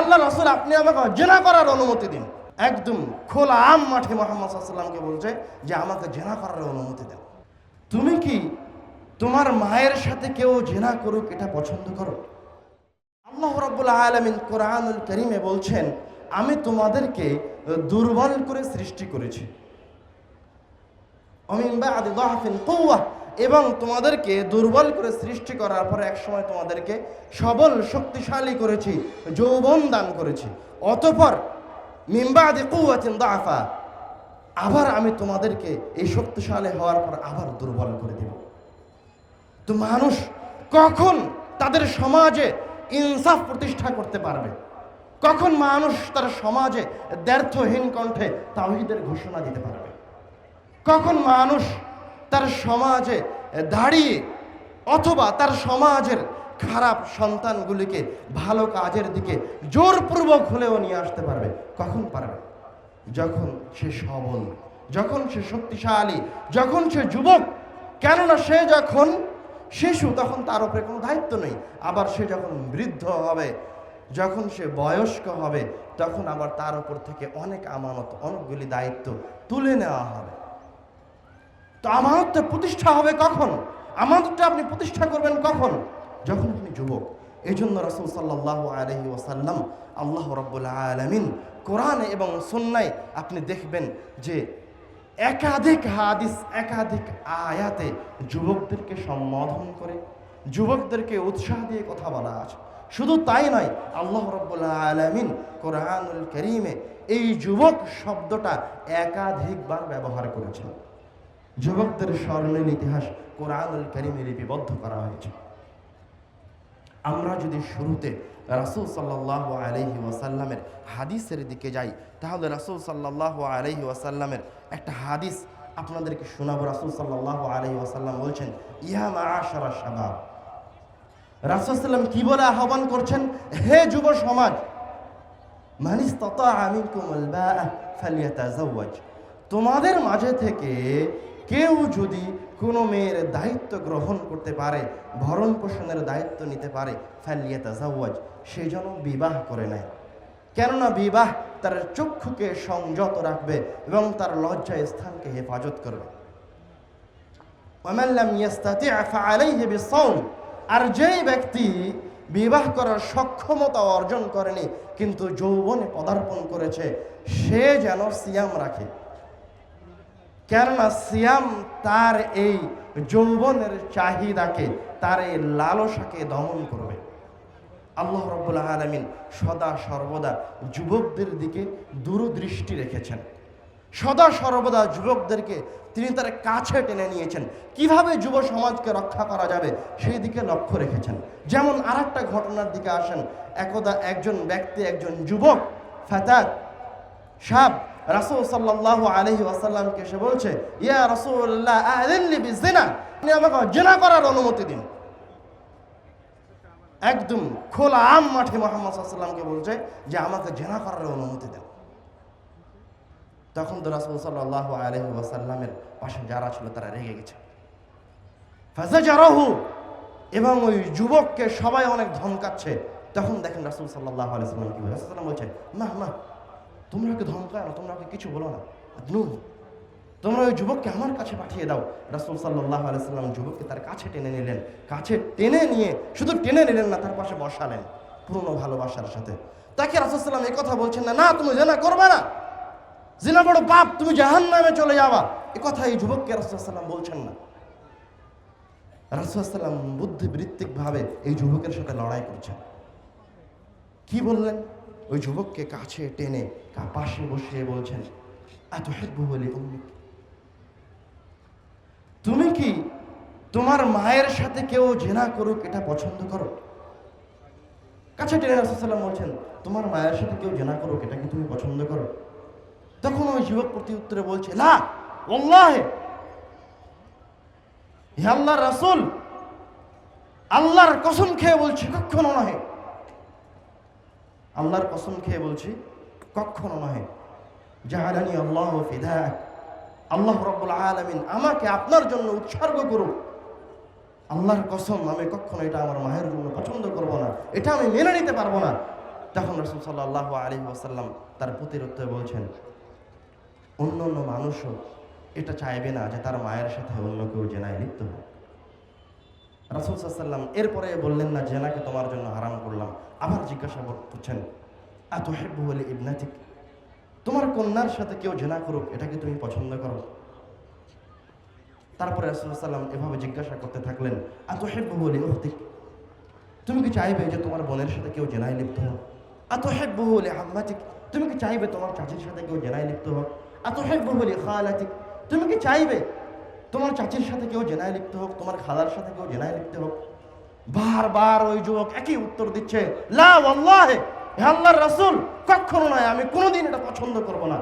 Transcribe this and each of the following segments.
আল্লাহ রসুল, আপনি আমাকে জেনা করার অনুমতি দিন। একদম খোলা আম মাঠে মোহাম্মদ সাল্লামকে বলছে যে, আমাকে জেনা করার অনুমতি দেন তুমি কি তোমার মায়ের সাথে কেউ জেনা করুক, এটা পছন্দ করো? আল্লাহ রাব্বুল আলামিন কোরআনুল করিমে বলছেন, আমি তোমাদেরকে দুর্বল করে সৃষ্টি করেছি। অমিন দাহফিন কৌয়া এবং তোমাদেরকে দুর্বল করে সৃষ্টি করার পরে একসময় তোমাদেরকে সবল, শক্তিশালী করেছি, যৌবন দান করেছি। অতপর মিম্বাদি কৌয়াতিন দাফা আবার আমি তোমাদেরকে এই শক্তিশালী হওয়ার পর আবার দুর্বল করে দেব। তো মানুষ কখন তাদের সমাজে ইনসাফ প্রতিষ্ঠা করতে পারবে? কখন মানুষ তার সমাজে দ্ব্যর্থহীন কণ্ঠে তাওহিদের ঘোষণা দিতে পারবে? কখন মানুষ তার সমাজে দাঁড়িয়ে অথবা তার সমাজের খারাপ সন্তানগুলিকে ভালো কাজের দিকে জোরপূর্বক হলেও নিয়ে আসতে পারবে, কখন পারবে? যখন সে সবল, যখন সে শক্তিশালী, যখন সে যুবক, কেননা সে যখন শিশু, তখন তার উপরে কোনো দায়িত্ব নেই। আবার সে যখন বৃদ্ধ হবে, যখন সে বয়স্ক হবে, তখন আবার তার উপর থেকে অনেক আমানত, অনেকগুলি দায়িত্ব তুলে নেওয়া হবে। তো আমানতটা প্রতিষ্ঠা হবে কখন? আমানতটা আপনি প্রতিষ্ঠা করবেন কখন? যখন আপনি যুবক। এই জন্য রসুল সাল্লাহ আলহি ওসাল্লাম আল্লাহ রব্বুল আলমিন কোরআনে এবং সন্ন্যায় আপনি দেখবেন যে একাধিক হাদিস, একাধিক আয়াতে যুবকদেরকে সম্বোধন করে, যুবকদেরকে উৎসাহ দিয়ে কথা বলা আছে। শুধু তাই নয়, আল্লাহ রব্বুল আলমিন কোরআনুল করিমে এই যুবক শব্দটা একাধিকবার ব্যবহার করেছেন। যুবকদের স্মরণের ইতিহাস কোরআনুল করিমে লিপিবদ্ধ করা হয়েছে। আমরা যদি শুরুতে রাসুল সাল্লাহ আলহি ওয়াসাল্লামের হাদিসের দিকে যাই, তাহলে রাসুল সাল্লাহ আলহি ওয়াসাল্লামের একটা হাদিস আপনাদেরকে শোনাবো। রাসুল সাল্লাহ আলহি ওয়াসাল্লাম বলছেন ইহা আশারা শাবাব। রাসুল সাল্লাম কি বলে আহ্বান করছেন? হে যুব সমাজ মানিস তত আমিন কুমল বা তোমাদের মাঝে থেকে কেউ যদি কোনো মেয়ের দায়িত্ব গ্রহণ করতে পারে, ভরণ পোষণের দায়িত্ব নিতে পারে, ফালিয়াতাজাওয়াজ, সে যেন বিবাহ করে নেয়। কেননা বিবাহ তার চক্ষুকে সংযত রাখবে এবং তার লজ্জা স্থানকে হেফাজত করবে। আর যেই ব্যক্তি বিবাহ করার সক্ষমতা অর্জন করেনি, কিন্তু যৌবনে পদার্পণ করেছে, সে যেন সিয়াম রাখে। কেননা সিয়াম তার এই যৌবনের চাহিদাকে, তার এই লালসাকে দমন করবে। আল্লাহ রব্বুল আলমিন সদা সর্বদা যুবকদের দিকে দূরদৃষ্টি রেখেছেন। সদা সর্বদা যুবকদেরকে তিনি তার কাছে টেনে নিয়েছেন। কীভাবে যুব সমাজকে রক্ষা করা যাবে সেই দিকে লক্ষ্য রেখেছেন। যেমন আর ঘটনার দিকে আসেন। একদা একজন ব্যক্তি, একজন যুবক ফাতাদ সাব রাসূল সাল্লাল্লাহু আলাইহি ওয়াসাল্লামকে এসে বলছে, ইয়া বিজিনা আপনি আমাকে জিনা করার অনুমতি দিন। একদম খোলা আম মাঠে মোহাম্মদ সাল্লামকে বলছে যে, আমাকে জেনা করার অনুমতি দেন তখন তো রাসুল সাল্লাহ আলহি ওয়াসাল্লামের পাশে যারা ছিল, তারা রেগে গেছে। ফাজাজারাহু, এবং ওই যুবককে সবাই অনেক ধমকাচ্ছে। তখন দেখেন রাসুল সাল্লাহ আলাইসাল্লাম কি বলে বলছে, না না তোমরা ওকে ধমকায় না তোমরা ওকে কিছু বলো না। নুন, তোমরা ওই যুবককে আমার কাছে পাঠিয়ে দাও। রাসুল সাল্লাহ আলাইসাল্লাম যুবককে তার কাছে টেনে নিলেন। কাছে টেনে নিয়ে, শুধু টেনে নিলেন না, তার পাশে বসালেন পুরনো ভালোবাসার সাথে। তাকে রাসুল সাল্লাম এই কথা বলছেন না না, তুমি জেনা করবে না। জিনা বড় পাপ, তুমি জাহান নামে চলে যাবা। এ কথা এই যুবককে রাসুলাম বলছেন না। রাসুলাম বুদ্ধিবৃত্তিকভাবে এই যুবকের সাথে লড়াই করছেন। কি বললেন? ওই যুবককে কাছে টেনে পাশে বসিয়ে বলছেন এত হেব্বু বলে তুমি কি তোমার মায়ের সাথে কেউ জেনা করুক এটা পছন্দ করো? কাছে টেনে রাসুলাম বলছেন, তোমার মায়ের সাথে কেউ জেনা করুক এটা কি তুমি পছন্দ করো? তখন ওই যুবক প্রতি উত্তরে বলছে, না ওল্লাহে হে আল্লাহ রাসুল, আল্লাহর কসম খেয়ে বলছি কখনো নহে। আল্লাহর কসম খেয়ে বলছি, কখনো নহে। জাহালানি আল্লাহ আল্লাহ রব্বুল আলমিন আমাকে আপনার জন্য উৎসর্গ করুন আল্লাহর কসম, আমি কখনো এটা আমার মায়ের জন্য পছন্দ করব না। এটা আমি মেনে নিতে পারব না। তখন রসুল সাল্লাহ আলী ওসাল্লাম তার উত্তরে বলছেন অন্য অন্য মানুষও এটা চাইবে না যে তার মায়ের সাথে অন্য কেউ জেনায় লিপ্ত হোক। রাসুল সাল্লাম এরপরে বললেন না, জেনাকে তোমার জন্য হারাম করলাম। আবার জিজ্ঞাসা করছেন এত হেব্বু বলে ইবনাতিক? তোমার কন্যার সাথে কেউ জেনা করুক এটাকে তুমি পছন্দ করো? তারপরে রাসুল্লাম এভাবে জিজ্ঞাসা করতে থাকলেন এত হেব্বু বলে উহতিক তুমি কি চাইবে যে তোমার বোনের সাথে কেউ জেনায় লিপ্ত হোক? এত হেব্বু বলে আম্মাতিক? তুমি কি চাইবে তোমার চাচির সাথে কেউ জেনায় লিপ্ত হোক? এত হেব্বু বলে খালাতিক? তুমি কি চাইবে তোমার চাচির সাথে কেউ জেনায় লিখতে হোক, তোমার খালার সাথে কেউ জেনায় লিখতে হোক, বারবার ওই যুবক একই উত্তর দিচ্ছে, লা ওয়াল্লাহি রাসূল, কখনো নয়, আমি কোনোদিন এটা পছন্দ করব না।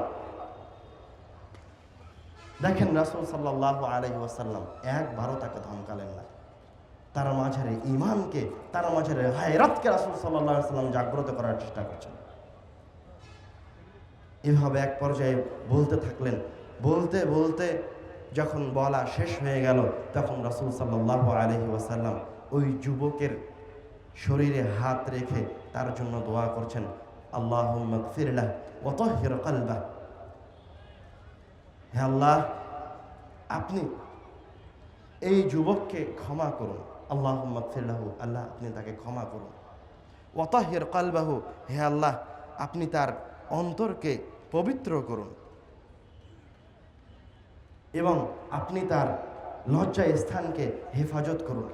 দেখেন রাসূল সাল্লাল্লাহু আলাইহি ওয়াসাল্লাম একবারও তাকে ধমকালেন না। তার মাঝের ইমানকে তার মাঝের হায়রাতকে রাসূল সাল্লাল্লাহু ওয়াসাল্লাম জাগ্রত করার চেষ্টা করছেন। এভাবে এক পর্যায়ে বলতে থাকলেন, বলতে বলতে যখন বলা শেষ হয়ে গেল, তখন রসুল সাল্লাল্লাহু আলাইহি ওয়াসাল্লাম ওই যুবকের শরীরে হাত রেখে তার জন্য দোয়া করছেন আল্লাহ ফিরলাহ ওতহির কালবা হে আল্লাহ, আপনি এই যুবককে ক্ষমা করুন। আল্লাহ ফিরলাহু আল্লাহ আপনি তাকে ক্ষমা করুন। ওতহির কালবাহু, হে আল্লাহ, আপনি তার অন্তরকে পবিত্র করুন। এবং আপনি তার লজ্জা স্থানকে হেফাজত করুন।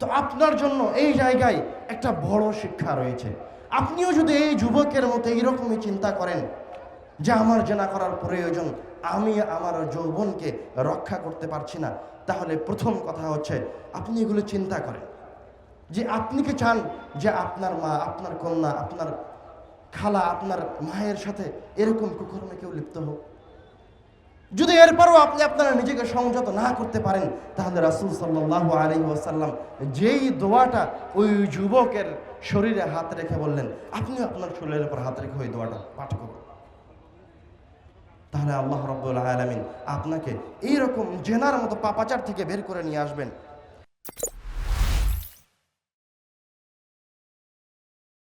তো আপনার জন্য এই জায়গায় একটা বড় শিক্ষা রয়েছে। আপনিও যদি এই যুবকের মতো এইরকমই চিন্তা করেন যে আমার জেনা করার প্রয়োজন, আমি আমার যৌবনকে রক্ষা করতে পারছি না, তাহলে প্রথম কথা হচ্ছে আপনি এগুলো চিন্তা করেন। যে আপনি কি চান যে আপনার মা, আপনার কন্যা, আপনার খালা, আপনার মায়ের সাথে এরকম কুকর্মে কেউ লিপ্ত হোক? যদি এরপরও আপনি আপনারা নিজেকে সংযত না করতে পারেন, তাহলে রাসুল সাল্লাহ আলী ওয়াসাল্লাম যেই দোয়াটা ওই যুবকের শরীরে হাত রেখে বললেন আপনিও আপনার শরীরের উপর হাত রেখে ওই দোয়াটা পাঠ করুন। তাহলে আল্লাহ রব্বুল আলমিন আপনাকে এইরকম জেনার মতো পাপাচার থেকে বের করে নিয়ে আসবেন।